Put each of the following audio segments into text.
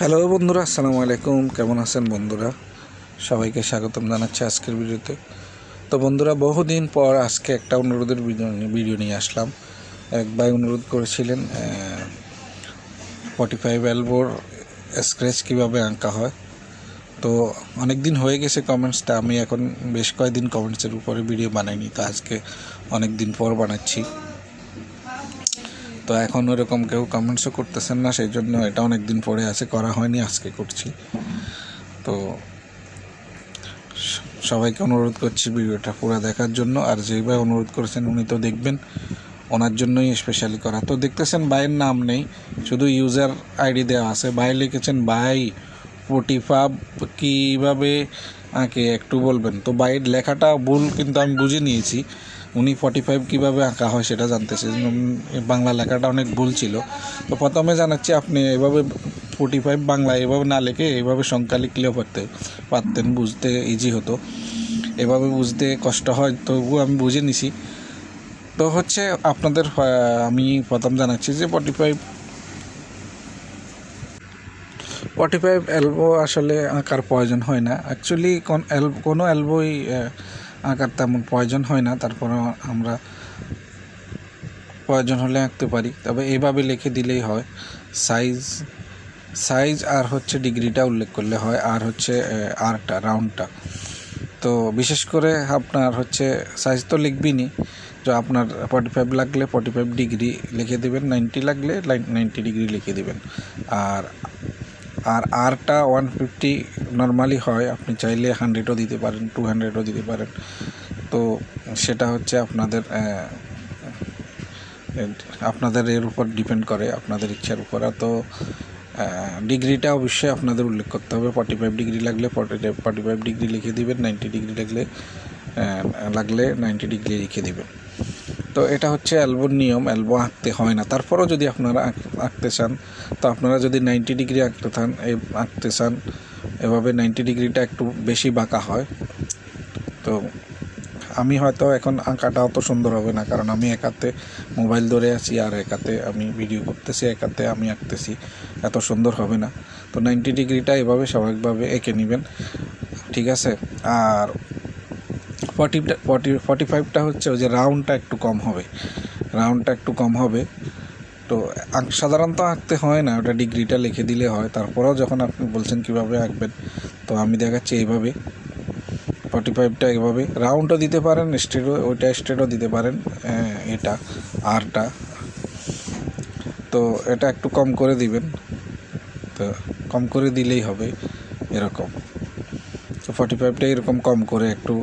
Hello বন্ধুরা, আসসালামু আলাইকুম। কেমন আছেন বন্ধুরা? সবাইকে স্বাগতম জানাচ্ছি আজকের ভিডিওতে। তো বন্ধুরা, বহুদিন পর আজকে একটা অনুরোধের ভিডিও নিয়ে- আসলাম। এক ভাই অনুরোধ করেছিলেন ফর্টি ফাইভ অ্যালবোর স্ক্র্যাচ কীভাবে আঁকা হয়। তো অনেক দিন হয়ে গেছে কমেন্টসটা আমি এখন বেশ কয়েকদিন কমেন্টসের উপরে ভিডিও বানাইনি। তো আজকে অনেক দিন পর বানাচ্ছি। তো এখন ওরকম কেউ কমেন্টসও করতেছেন না সেই জন্য এটা অনেক দিন পরে আছে, করা হয়নি, আজকে করছি। তো সবাইকে অনুরোধ করছি ভিডিওটা পুরো দেখার জন্য, আর যেই ভাই অনুরোধ করেছেন উনি তো দেখবেন, ওনার জন্যই স্পেশালি করা। তো দেখতেছেন বাইয়ের নাম নেই, শুধু ইউজার আইডি দেওয়া আছে। ভাই লিখেছেন, ভাই পোটিফাব কীভাবে, আঁকে একটু বলবেন? তো বাইয়ের লেখাটা ভুল কিন্তু আমি বুঝে নিয়েছি। উনি ফর্টি ফাইভ কীভাবে আঁকা হয় সেটা জানতেছে। বাংলা লেখাটা অনেক ভুল ছিল। তো প্রথমে জানাচ্ছি, আপনি এভাবে ফোর্টি ফাইভ বাংলা এভাবে না লেখে এইভাবে সংখ্যা লিখলেও পারতে পারতেন, বুঝতে ইজি হতো। এভাবে বুঝতে কষ্ট হয়, তবুও আমি বুঝে নিছি। তো হচ্ছে আপনাদের আমি প্রথম জানাচ্ছি যে forty five forty five elbow আসলে আঁকার প্রয়োজন হয় না। অ্যাকচুয়ালি কোন এল কোনো অ্যালবোই আঁকার তেমন প্রয়োজন হয় না তারপরে আমরা প্রয়োজন হলে আঁকতে পারি। তবে এভাবে লিখে দিলেই হয়। সাইজ সাইজ আর হচ্ছে ডিগ্রিটা উল্লেখ করলে হয়, আর হচ্ছে আরটা, রাউন্ডটা। তো বিশেষ করে আপনার হচ্ছে সাইজ তো লিখবিনি তো আপনার ফর্টি ফাইভ লাগলে ফর্টি ফাইভ ডিগ্রি লিখে দেবেন নাইনটি লাগলে নাইনটি ডিগ্রি লিখে দেবেন। আর আর আরটা ওয়ান ফিফটি নর্মালি হয়। আপনি চাইলে হান্ড্রেডও দিতে পারেন টু হান্ড্রেডও দিতে পারেন। তো সেটা হচ্ছে আপনাদের আপনাদের এর উপর ডিপেন্ড করে, আপনাদের ইচ্ছার উপর। তো ডিগ্রিটা অবশ্যই আপনাদের উল্লেখ করতে হবে। ফর্টি ফাইভ ডিগ্রি লাগলে ফর্টি ফর্টি ফাইভ ডিগ্রি লিখে দেবেন নাইনটি ডিগ্রি লাগলে লাগলে নাইনটি ডিগ্রি লিখে দিবেন। তো এটা হচ্ছে অ্যালবোর নিয়ম, অ্যালবো আঁকতে হয় না। তারপরেও যদি আপনারা আঁকতে চান, তো আপনারা যদি নাইনটি ডিগ্রি আঁকতে চান এই আঁকতে চান, এভাবে নাইনটি ডিগ্রিটা একটু বেশি বাঁকা হয়। তো আমি হয়তো এখন আঁকাটা অত সুন্দর হবে না, কারণ আমি একাতে মোবাইল ধরে আছি আর একাতে আমি ভিডিও করতেছি, একাতে আমি আঁকতেছি, এত সুন্দর হবে না। তো নাইনটি ডিগ্রিটা এভাবে স্বাভাবিকভাবে এঁকে নেবেন, ঠিক আছে? আর ফর্টিটা ফর্টি ফর্টি ফাইভটা হচ্ছে ওই যে রাউন্ডটা একটু কম হবে। রাউন্ডটা একটু কম হবে। তো সাধারণত আঁকতে হয় না, ওটা ডিগ্রিটা লিখে দিলে হয়। তারপরেও যখন আপনি বলছেন কীভাবে আঁকবেন, তো আমি দেখাচ্ছি এইভাবে। ফর্টি ফাইভটা এভাবে রাউন্ডও দিতে পারেন স্ট্রেটও ওইটা স্ট্রেটও দিতে পারেন এটা আরটা তো এটা একটু কম করে দিবেন। তো কম করে দিলেই হবে এরকম। তো ফর্টি ফাইভটা এরকম কম করে একটু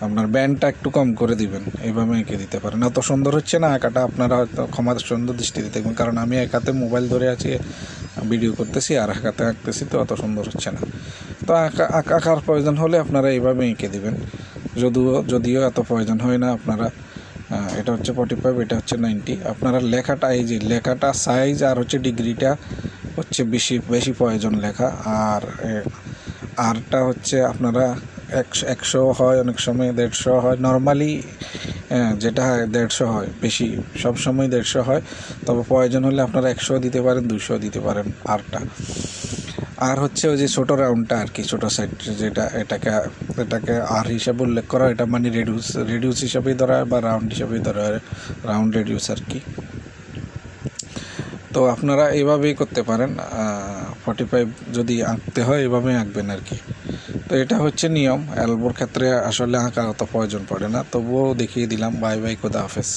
আপনার ব্যান্ডটা একটু কম করে দিবেন এইভাবে এঁকে দিতে পারেন। অত সুন্দর হচ্ছে না আঁকাটা, আপনারা হয়তো ক্ষমা সুন্দর দৃষ্টিতে দেখবেন, কারণ আমি একাতে মোবাইল ধরে আছি, ভিডিও করতেছি আর একাতে আঁকতেছি তো অত সুন্দর হচ্ছে না। তো আঁকা- আঁকার প্রয়োজন হলে আপনারা এইভাবে এঁকে দিবেন। যদিও যদিও এত প্রয়োজন হয় না আপনারা এটা হচ্ছে ফর্টি ফাইভ এটা হচ্ছে নাইনটি আপনারা লেখাটা, এই যে লেখাটা সাইজ আর হচ্ছে ডিগ্রিটা হচ্ছে বেশি বেশি প্রয়োজন লেখা। আর আরটা হচ্ছে আপনারা একশো হয়, অনেক সময় দেড়শো হয়। নর্মালি যেটা হয়, দেড়শো হয়, বেশি। সব সময় দেড়শো হয়। তবে প্রয়োজন হলে আপনারা একশো দিতে পারেন, দুশো দিতে পারেন আরটা। আর হচ্ছে ওই যে ছোটো রাউন্ডটা আর কি, ছোটো সাইড যেটা এটাকে এটাকে আর হিসাবে উল্লেখ করা এটা মানে রেডিউস রেডিউস হিসাবেই ধরা হয় বা রাউন্ড হিসাবেই ধরা হয়। রাউন্ড রেডিউস আর কি। তো আপনারা এভাবেই করতে পারেন ফর্টি ফাইভ যদি আঁকতে হয় এভাবেই আঁকবেন আর কি। তো এটা হচ্ছে নিয়ম অ্যালবোর ক্ষেত্রে আসলে আঁকার অত প্রয়োজন পড়ে না, তবুও দেখিয়ে দিলাম। বাই বাই খোদা হাফেজ।